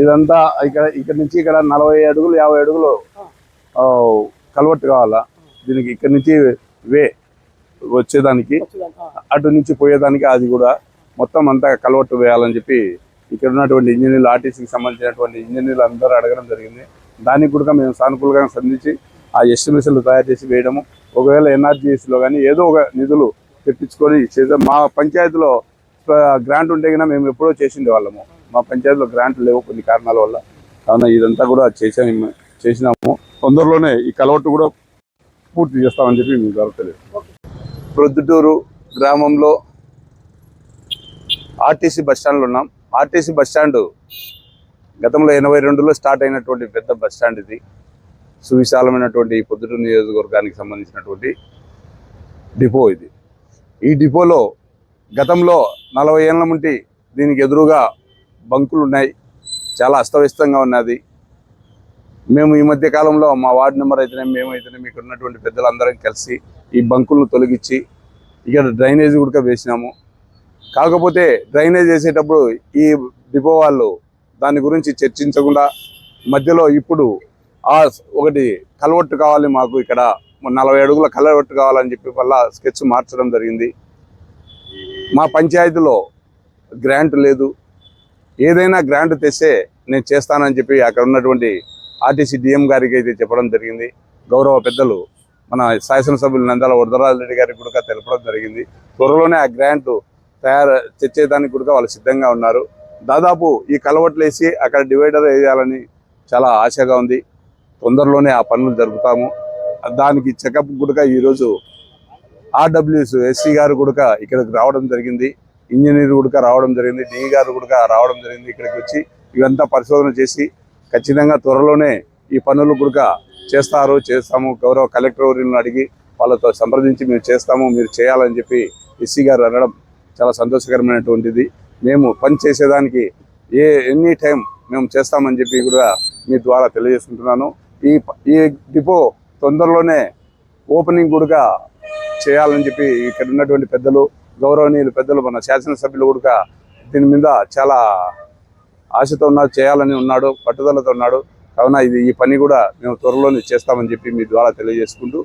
ఇదంతా ఇక్కడ ఇక్కడ నుంచి ఇక్కడ నలభై అడుగులు యాభై అడుగులు కలవట్టు కావాలా? దీనికి ఇక్కడ నుంచి వే వచ్చేదానికి అటు నుంచి పోయేదానికి అది కూడా మొత్తం అంతా కలవట్టు వేయాలని చెప్పి ఇక్కడ ఉన్నటువంటి ఇంజనీర్లు ఆర్టీసీకి సంబంధించినటువంటి ఇంజనీర్లు అందరూ అడగడం జరిగింది. దానికి కూడా మేము సానుకూలంగా స్పందించి ఆ ఎస్టిమేషన్లు తయారు చేసి వేయడము. ఒకవేళ ఎన్ఆర్జీఎస్లో కానీ ఏదో ఒక నిధులు తెప్పించుకొని చేద్దాం. మా పంచాయతీలో గ్రాంట్ ఉంటే కన్నా మేము ఎప్పుడో చేసిండే వాళ్ళము. మా పంచాయతీలో గ్రాంట్ లేవు కొన్ని కారణాల వల్ల. కావున ఇదంతా కూడా చేసాము చేసినాము. తొందరలోనే ఈ కలవట్టు కూడా పూర్తి చేస్తామని చెప్పి మీకు దొరకలేదు ప్రొద్దుటూరు గ్రామంలో ఆర్టీసీ బస్ స్టాండ్లో ఉన్నాం. ఆర్టీసీ బస్ స్టాండ్ గతంలో ఎనభై రెండులో స్టార్ట్ అయినటువంటి పెద్ద బస్ స్టాండ్ ఇది. సువిశాలమైనటువంటి ఈ పొద్దుటూరు నియోజకవర్గానికి సంబంధించినటువంటి డిపో ఇది. ఈ డిపోలో గతంలో నలభై ఏళ్ళ నుండి దీనికి ఎదురుగా బంకులు ఉన్నాయి. చాలా అస్తవ్యస్తంగా ఉన్నది. మేము ఈ మధ్య కాలంలో మా వార్డు నెంబర్ అయితేనే మేమైతేనే మీకు ఉన్నటువంటి పెద్దలందరం కలిసి ఈ బంకులను తొలగించి ఇక్కడ డ్రైనేజ్ కూడా వేసినాము. కాకపోతే డ్రైనేజ్ వేసేటప్పుడు ఈ డిపో వాళ్ళు దాని గురించి చర్చించకుండా మధ్యలో ఇప్పుడు ఆ ఒకటి కలవట్టు కావాలి మాకు ఇక్కడ. నలభై అడుగుల కలవట్టు కావాలని చెప్పి వల్ల స్కెచ్ మార్చడం జరిగింది. మా పంచాయతీలో గ్రాంట్ లేదు. ఏదైనా గ్రాంట్ తెస్తే నేను చేస్తానని చెప్పి అక్కడ ఉన్నటువంటి ఆర్టీసీ డిఎం గారికి అయితే చెప్పడం జరిగింది. గౌరవ పెద్దలు మన శాసనసభ్యులు నందాల వరదరాజు రెడ్డి గారికి కూడా తెలపడం జరిగింది. త్వరలోనే ఆ గ్రాంట్ తయారు తెచ్చేదానికి కూడా వాళ్ళు సిద్ధంగా ఉన్నారు. దాదాపు ఈ కలవట్లు వేసి అక్కడ డివైడర్ వేయాలని చాలా ఆశగా ఉంది. తొందరలోనే ఆ పనులు జరుపుతాము. దానికి చెకప్ కూడా ఈరోజు ఆర్డబ్ల్యూఎస్ ఎస్సీ గారు కూడా ఇక్కడికి రావడం జరిగింది. ఇంజనీర్ కూడా రావడం జరిగింది. డిఈ గారు కూడా రావడం జరిగింది ఇక్కడికి వచ్చి. ఇవంతా పరిశోధన చేసి ఖచ్చితంగా త్వరలోనే ఈ పనులు కూడా చేస్తారు. చేస్తాము. గౌరవ కలెక్టర్ వర్యులను అడిగి వాళ్ళతో సంప్రదించి మేము చేస్తాము. మీరు చేయాలని చెప్పి ఎస్సీ గారు అనడం చాలా సంతోషకరమైనటువంటిది. మేము పని చేసేదానికి ఏ ఎనీ టైం మేము చేస్తామని చెప్పి కూడా మీ ద్వారా తెలియజేసుకుంటున్నాను. ఈ ఈ డిపో తొందరలోనే ఓపెనింగ్ కూడా చేయాలని చెప్పి ఇక్కడ ఉన్నటువంటి పెద్దలు గౌరవనీయులు పెద్దలు మన శాసనసభ్యులు కూడా దీని మీద చాలా ఆశతో ఉన్నారు చేయాలని ఉన్నాడు పట్టుదలతో ఉన్నాడు. కావున ఇది ఈ పని కూడా మేము త్వరలోనే చేస్తామని చెప్పి మీ ద్వారా తెలియజేసుకుంటూ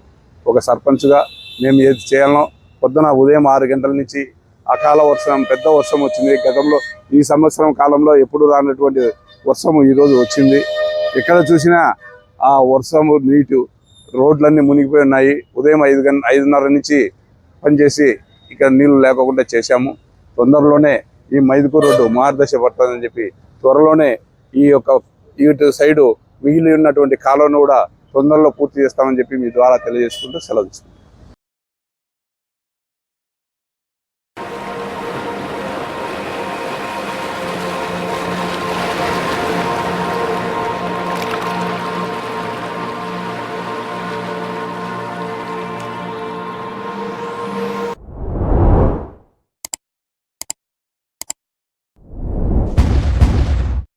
ఒక సర్పంచ్గా మేము ఏది చేయాలనో పొద్దున ఉదయం ఆరు గంటల నుంచి అకాల వర్షం పెద్ద వర్షం వచ్చింది. గతంలో ఈ సంవత్సరం కాలంలో ఎప్పుడు రానటువంటి వర్షము ఈరోజు వచ్చింది. ఎక్కడ చూసినా ఆ వర్షము నీటు రోడ్లన్నీ మునిగిపోయి ఉన్నాయి. ఉదయం ఐదు గంట ఐదున్నర నుంచి పనిచేసి ఇక్కడ నీళ్ళు లేకుండా చేశాము. తొందరలోనే ఈ మైదుకూరు రోడ్డు మార్గదర్శ పడుతుందని చెప్పి త్వరలోనే ఈ యొక్క ఇటు సైడు మిగిలి ఉన్నటువంటి కాలువను కూడా తొందరలో పూర్తి చేస్తామని చెప్పి మీ ద్వారా తెలియజేసుకుంటూ సెలవు